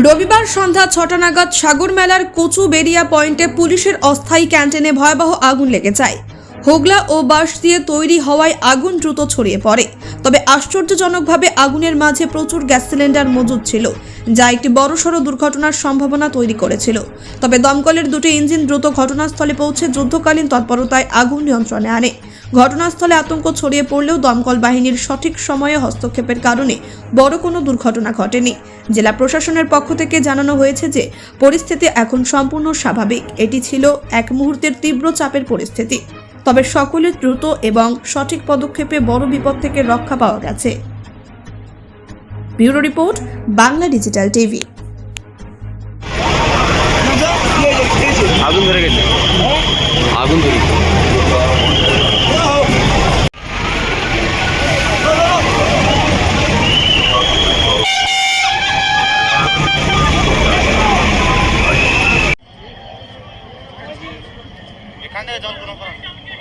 রবিবার সন্ধ্যা ছটা নাগাদ সাগর মেলার কচু বেরিয়া পয়েন্টে পুলিশের অস্থায়ী ক্যান্টিনে ভয়াবহ আগুন লেগে যায়। হোগলা ও বাঁশ দিয়ে তৈরি হওয়ায় আগুন দ্রুত ছড়িয়ে পড়ে। তবে আশ্চর্যজনকভাবে আগুনের মাঝে প্রচুর গ্যাস সিলিন্ডার মজুদ ছিল, যা একটি বড়সড় দুর্ঘটনার সম্ভাবনা তৈরি করেছিল। তবে দমকলের দুটি ইঞ্জিন দ্রুত ঘটনাস্থলে পৌঁছে যুদ্ধকালীন তৎপরতায় আগুন নিয়ন্ত্রণে আনে। ঘটনাস্থলে আতঙ্ক ছড়িয়ে পড়লেও দমকল বাহিনীর সঠিক সময়ে হস্তক্ষেপের কারণে বড় কোনো দুর্ঘটনা ঘটেনি। জেলা প্রশাসনের পক্ষ থেকে জানানো হয়েছে যে, পরিস্থিতি এখন সম্পূর্ণ স্বাভাবিক। এটি ছিল এক মুহূর্তের তীব্র চাপের পরিস্থিতি। তবে সকলের দ্রুত এবং সঠিক পদক্ষেপে বড় বিপদ থেকে রক্ষা পাওয়া গেছে। Bureau report, Bangla digital TV. আগুন ধরে গেছে। আগুন ধরে 那咱不能放。